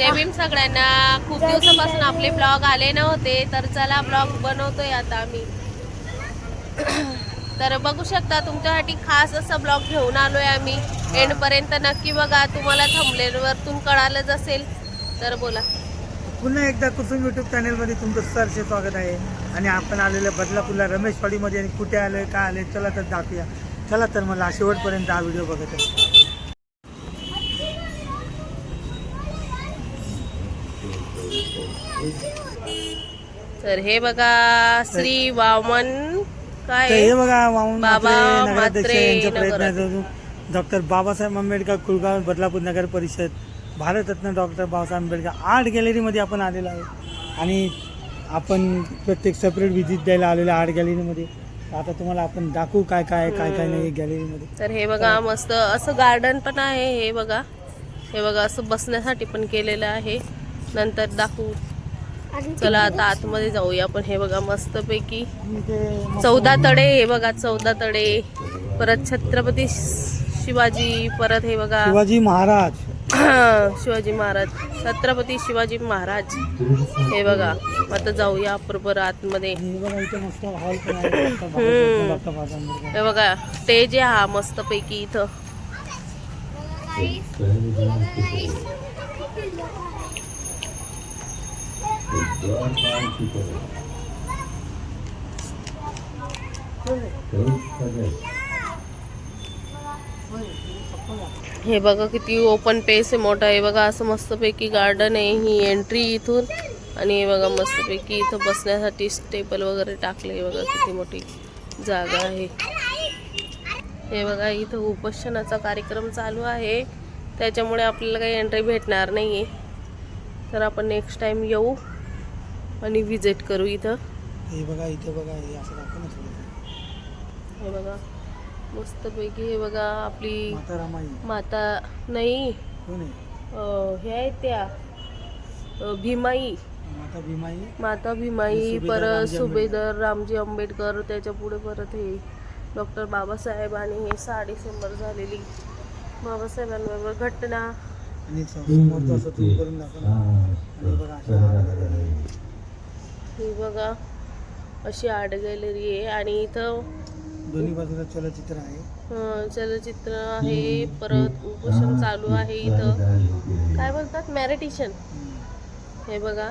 जय भीम सगळ्यांना. खूप दिवसापासून आपले ब्लॉग आले नव्हते तर चला ब्लॉग बनवतोय आता आम्ही. तर बघू शकता तुमच्यासाठी खास असा ब्लॉग घेऊन आलोय आम्ही. एंड पर्यंत नक्की बघा तुम्हाला थंबलेवरतून कळालंच असेल तर बोला. पुन्हा एकदा कुसुम युट्यूब चॅनलमध्ये तुमचं सरसे स्वागत आहे. आणि आपण आलेलं बदलापूरला रमेशवाडीमध्ये आणि कुठे आलोय काय आलोय चला तर दाखवूया. चला तर मला शेवटपर्यंत हा व्हिडिओ बघत आहे तर हे बघा श्री वामन काय? हे बघा वाहून बाबा यांच्या. डॉक्टर बाबासाहेब आंबेडकर कुलगाव बदलापूर नगर परिषद भारतरत्न डॉक्टर बाबासाहेब आंबेडकर आर्ट गॅलरीमध्ये आपण आलेलो आहे आणि आपण प्रत्येक सेपरेट व्हिजिट द्यायला आलेलो आर्ट गॅलरीमध्ये. आता तुम्हाला आपण दाखवू काय काय काय काय नाही गॅलरीमध्ये. तर हे बघा मस्त असं गार्डन पण आहे हे बघा. हे बघा असं बसण्यासाठी पण केलेलं आहे. नंतर दाखवू. चला आता आतमध्ये जाऊया आपण. हे बघा मस्त पैकी आणि ते मस्त- चौदा तडे हे बघा चौदा तडे. परत छत्रपती शिवाजी परत हे बघा. शिवाजी महाराज. शिवाजी महाराज. छत्रपती शिवाजी महाराज. हे बघा आता जाऊया बरोबर आतमध्ये. हे बघा हे. स्टेज आहे हा मस्त पैकी इथं हे बघा किती ओपन पेस आहे मोठा आहे. बघा असं मस्तपैकी गार्डन आहे ही एंट्री इथून. आणि हे बघा मस्तपैकी इथं बसण्यासाठी टेबल वगैरे टाकले हे बघा किती मोठी जागा आहे. हे बघा इथं उपोषणाचा कार्यक्रम चालू आहे. त्याच्यामुळे आपल्याला काही एंट्री भेटणार नाही आहे तर आपण नेक्स्ट टाइम येऊ. आणि विजिट करू इथं. हे बघा इथे बघा हे असं दाखव ना थोडं. हे बघा मस्तपैकी हे बघा आपली माता रामाई माता नाही कोण आहे? अं, हे आहेत त्या भीमाई. माता भीमाई. माता भीमाई परत सुभेदार रामजी आंबेडकर त्याच्या पुढे परत हे डॉक्टर बाबासाहेब आणि हे सहा डिसेंबर झालेली बाबासाहेबांबरोबर घटना. आणि ही बघा अशी आर्ट गॅलरी आहे आणि इथं दोन्ही बाजूला चलचित्र आहे. चलचित्र आहे परत उपोषण चालू आहे इथं. काय बोलतात? मॅरिटिशन. हे बघा.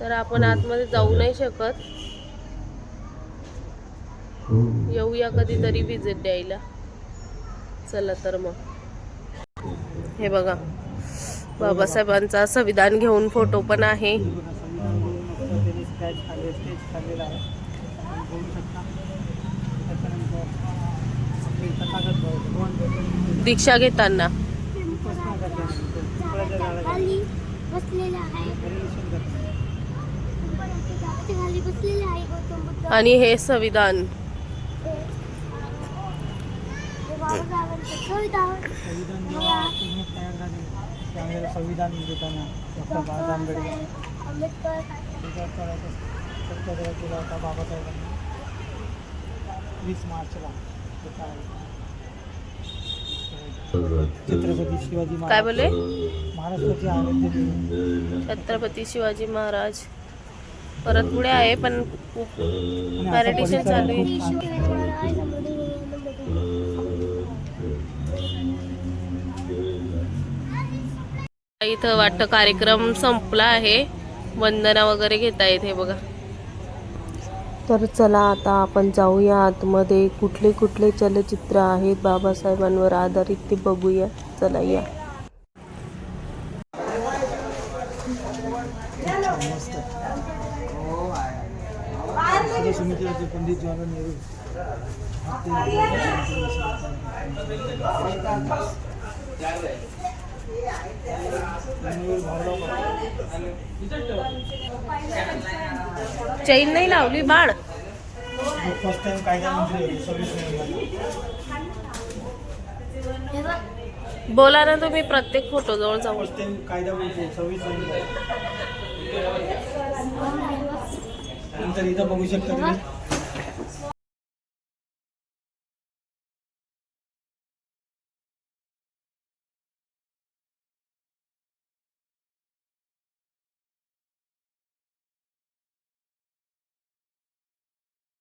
तर आपण आतमध्ये जाऊ नाही शकत. येऊया कधीतरी विजिट द्यायला. चला तर मग. हे बघा. बाबासाहेबांचा संविधान घेऊन फोटो पण आहे. लाईट खाली स्टेज खालेला आहे बघू शकता त्याच्यानंतर दीक्षा घेताना आणि हे संविधान। संविधान संविधान देताना डॉक्टर बाळासाहेब आंबेडकर. आंबेडकर. विचार करायचा सत्याग्रह केला होता बाबासाहेबांनी वीस मार्चला ते काय छत्रपती शिवाजी काय महाराज. बोले महाराष्ट्राचे. छत्रपती शिवाजी महाराज. परत पुढे आहे पण खूप परिसर चालू आहे. इथं वाटतं कार्यक्रम संपला आहे. वंदना वगैरे घेता येत हे बघा. तर चला आता आपण जाऊया आतमध्ये. कुठले कुठले चलचित्र आहेत बाबासाहेबांवर आधारित ते बघूया. चला या. चैन नाही लावली बाळ. फर्स्ट टाइम बोला ना तुम्ही प्रत्येक फोटो जवळ जाऊ कायदा मंत्री सव्वीस नंतर इथं बघू शकता तुम्ही.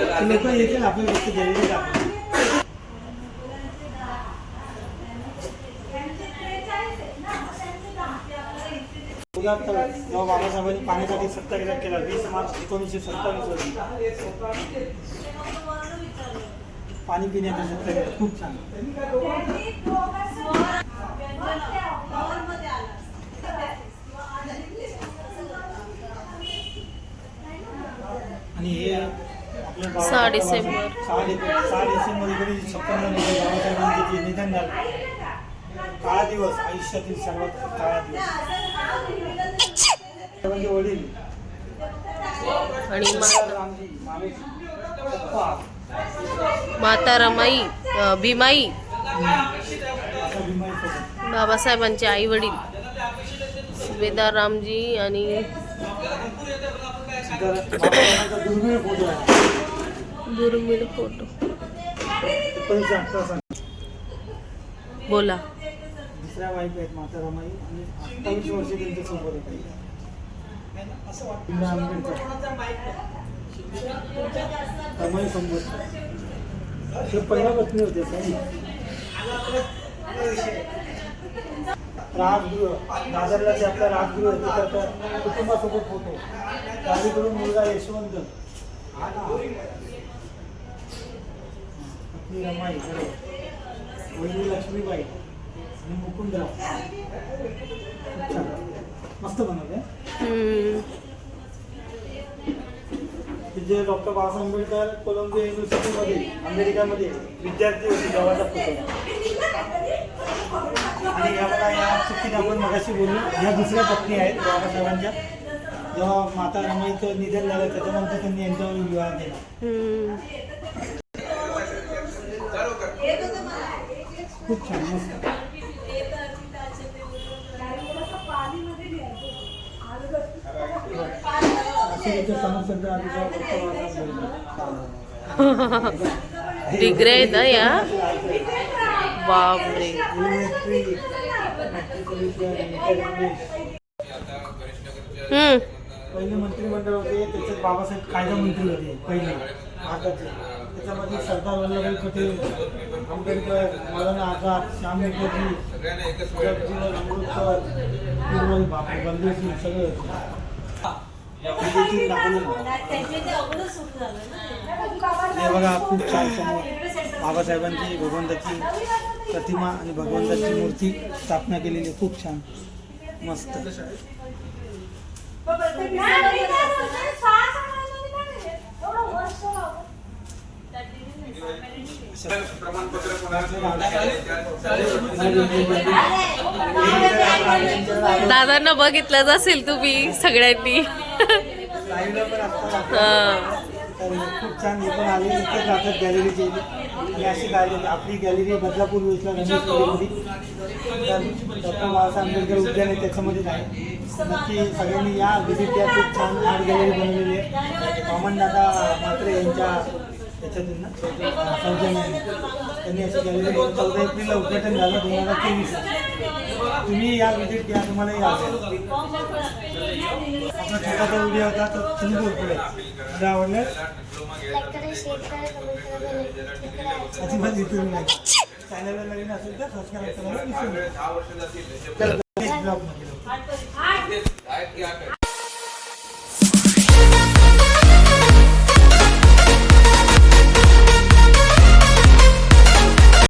लोक येतील आपल्या गोष्टी गेलेली जेव्हा बाबासाहेबांनी पाण्यासाठी सत्याग्रह केला वीस मार्च एकोणीसशे सत्तावीस रोजी पाणी पिण्याचा सत्याग्रह खूप छान आणि हे आपल्या बाबा- सहा डिसेंबर. सहा डिसेंबर एकोणीसशे छप्पन्न बाबासाहेबांचे निधन झालं. काळा दिवस आयुष्यातील सर्वात काळा दिवस. म्हणजे वडील आणि माता रमाई भीमाई. बाबासाहेबांचे आई वडील सुभेदार रामजी आणि दुर्मिळ दुर्मिळ फोटो. बोला. दुसऱ्या वाईफ आहेत माता रमाई आणि अठ्ठावीस वर्ष त्यांच्यासोबत आंबेडकर रमाई सोबत हे पहिल्या पत्नी होते सर राजगृह दादरला जे आपला राजगृह आहे तिथं कुटुंबासोबत होतो डावीकडून मुलगा यशवंत. पत्नी रमाई बरोबर वहिनी लक्ष्मीबाई आणि मुकुंदराव. मस्त बनवले. जे डॉक्टर बाबासाहेब आंबेडकर कोलंबिया युनिव्हर्सिटीमध्ये अमेरिकामध्ये विद्यार्थी होते जेव्हाचा फोटो आणि या या चुकीने आपण मगाशी बोललो ह्या दुसऱ्या पत्नी आहेत बाबासाहेबांच्या जेव्हा माता रमाईचं निधन झालं त्याच्यानंतर त्यांनी यांच्यावर विवाह केला. खूप छान मस्त असे इथे समर्थांचं आधीचं डॉक्टर बाबासाहेब आंबेडकर. डिग्री आहेत ना या बापरे. पहिले मंत्रिमंडळ होते त्याच्यात बाबासाहेब कायदा मंत्री होते पहिले भारताचे त्याच्यामध्ये सरदार वल्लभभाई पटेल आंबेडकर मौलाना आझाद श्याम मुखर्जी जगजीवन बापू बलदेव सिंग सगळे हे. हे बघा खूप छान समोर बाबासाहेबांची भगवंताची प्रतिमा आणि भगवंताची मूर्ती स्थापना केलेली. खूप छान. मस्त. दादांना बघितलंच असेल तुम्ही सगळ्यांनी. तर खूप छान पण आले इथेच राहतात गॅलरीचे अशी आपली गॅलरी बदलापूर वेस्टला रमेश तर डॉक्टर बाबासाहेब आंबेडकर उद्यान आहे त्याच्यामध्येच आहे नक्की सगळ्यांनी या व्हिजिट द्या खूप छान आर्ट गॅलरी बनवलेली आहे. वामन दादा मात्रे यांच्या याच्यातून ना सौजन्याने त्यांनी अशी गॅलरी चौदा एप्रिलला उद्घाटन झालं दोन हजार तेवीस तुम्ही या व्हिजिट द्या तुम्हाला या आपला छोटासा व्हिडिओ होता तो तुम्ही पुढे जर आवडलं? अजिबात विसरू नका चॅनलला नवीन असेल तर सबस्क्राईब करायला विसरू नका ब्लॉगमध्ये